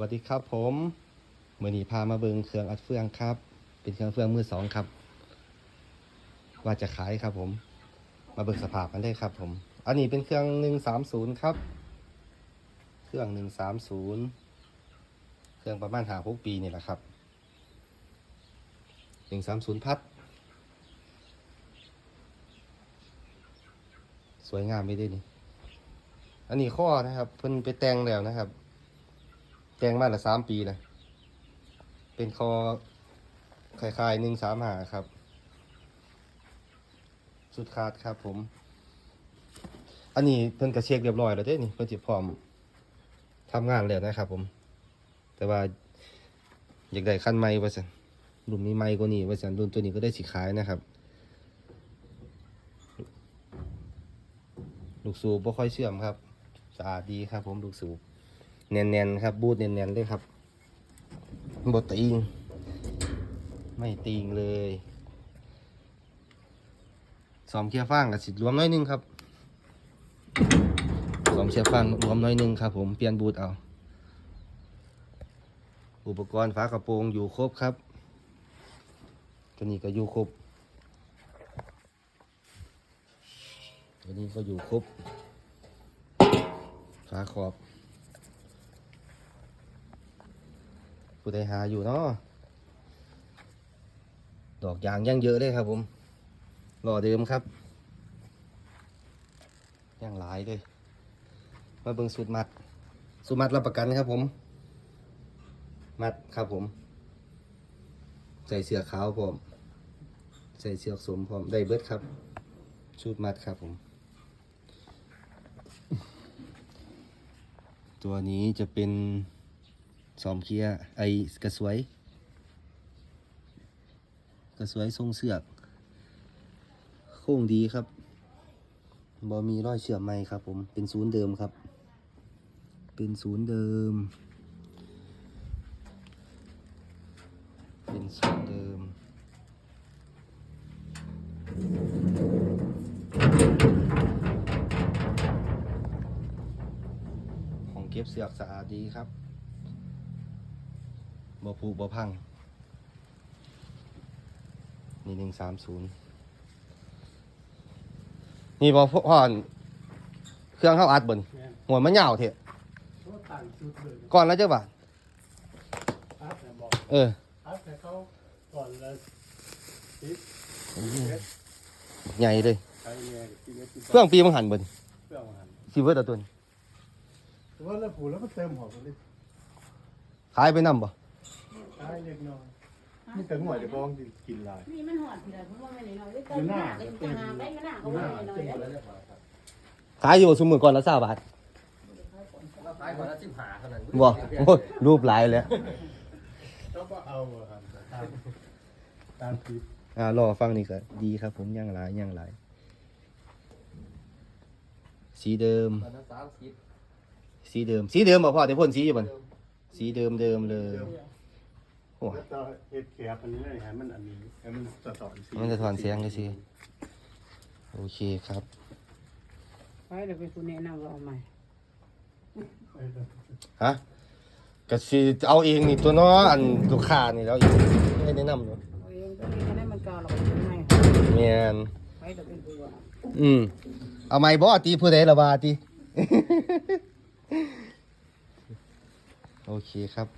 วัสดีครับผมมือนี้พามาเบิงเครื่องอัดเฟืองครับ เป็นเครื่องเฟืองมือสองครับ ว่าจะขายครับผม มาเบิกสภาพกันได้ครับ ผม อันนี้เป็นเครื่องหนึ่งสามศูนย์ครับ เครื่องหนึ่งสามศูนย์เครื่องประมาณหาหกปีนี่แหละครับหนึ่งสามศูนย์พัด สวยงามไม่ได้นี่อันนี้ข้อนะครับ เพิ่นไปแต่งแล้วนะครับ แต่งมาละสามปีเลยเป็นคอคลายๆหนึ่งสามหาครับ สุดคาดครับผม อันนี้เพิ่นกระเช็คเรียบร้อยแล้วเด้นี่เพิ่นจิพร้อมทำงานแล้วนะครับผม แต่ว่าอยากได้ขั้นไม้ว่าสันรุ่นนี้ไม้กว่านี้ว่าสันรุ่นตัวนี้ก็ได้สีขายนะครับ ลูกสูบบ่ค่อยเชื่อมครับ สะอาดดีครับผมลูกสูบ แน่นๆครับ บูดแน่นๆเลยครับบดติงไม่ติงเลยสอมเคียร์ฟางกับสิรวมน้อยนึงครับสอมเคียร์ฟางรวมน้อยนึงครับ ผมเปลี่ยนบูดเอา อุปกรณ์ฝากระโปรงอยู่ครบครับตัวนี้ก็อยู่ครบตัวนี้ก็อยู่ครบฝาขอบ ผู้ใดหาอยู่เนาะดอกยางยังเยอะเลยครับผมรอเดิมครับยังหลายเลย มาเบิ่งสูตรมัด สูตรมัดรับประกันครับผม มัดครับผม ใส่เสื้อขาวผม ใส่เสื้อสมผมได้เบิดครับชุดมัดครับผม ตัวนี้จะเป็น สอมเคียไอกระสวย กระสวยทรงเสือก โค้งดีครับบอมีรอยเชื่อมไหมครับผม เป็นศูนย์เดิมครับ เป็นศูนย์เดิม เป็นศูนย์เดิม ของเก็บเสือกสะอาดดีครับ บ่ผูบ่พัง นี่หนึ่งสามศูนย์นี่บ่พ่อนเครื่องเข้าอัดบนแม่นหัวมันยาวเถอะเขาต่างชุดเลยก่อนแล้วเจ้าบ่าทอัพเนี่ยบอกเอออัพแต่เขาก่อนเลยติดใหญ่เลยใช้เนี่ยกินเล็กกินเครื่องปีมังหันบนเครื่องหันซีเวอร์ตัวนี้แต่ว่าแล้วผูแล้วก็เติมหอมเลยขายไปนำบ่ ใช้เล็กน้อยนี่แต่หัวจะบ้องกินลายนี่มันหอดเถื่อนเพราะว่ามันน้อยๆเติมหน้าก็จะหาไปก็หน้าก็ว่าน้อยๆแล้วขายอยู่สมมือก่อนละสาบาทขายก่อนละสิบหาเท่านั้นบ่โอ้ยรูปหลายเลยแล้วก็เอาอะครับตามตามคลิปอ่ารอฟังนี่ก็ดีครับ ผมย่างหลายย่างหลายสีเดิมตอนนั้นสามสิบสีเดิม สีเดิมบ่พ่อแต่พ่นสีอยู่บ่นสีเดิมเดิมเลยโอ้ยแล้วก็เห็ดแคบอันนี้เลยให้มันอันนี้ให้มันสะท้อนสีมันจะถอนเสียงเลยสิโอเคครับไปเดี๋ยวไปคุณแนะนำว่าเอาใหม่เออฮะก็สิเอาเองนี่ตัวเน้ออันลูกค้านี่แล้วอีกไม่แนะนำเนาะเอาเองก็ดีกันได้มันเก่าเราก็ทำให้แม่นไปเดี๋ยวไปดูว่าอืมเอาไม้บ่ตีผู้ใดละบาติโอเคครับ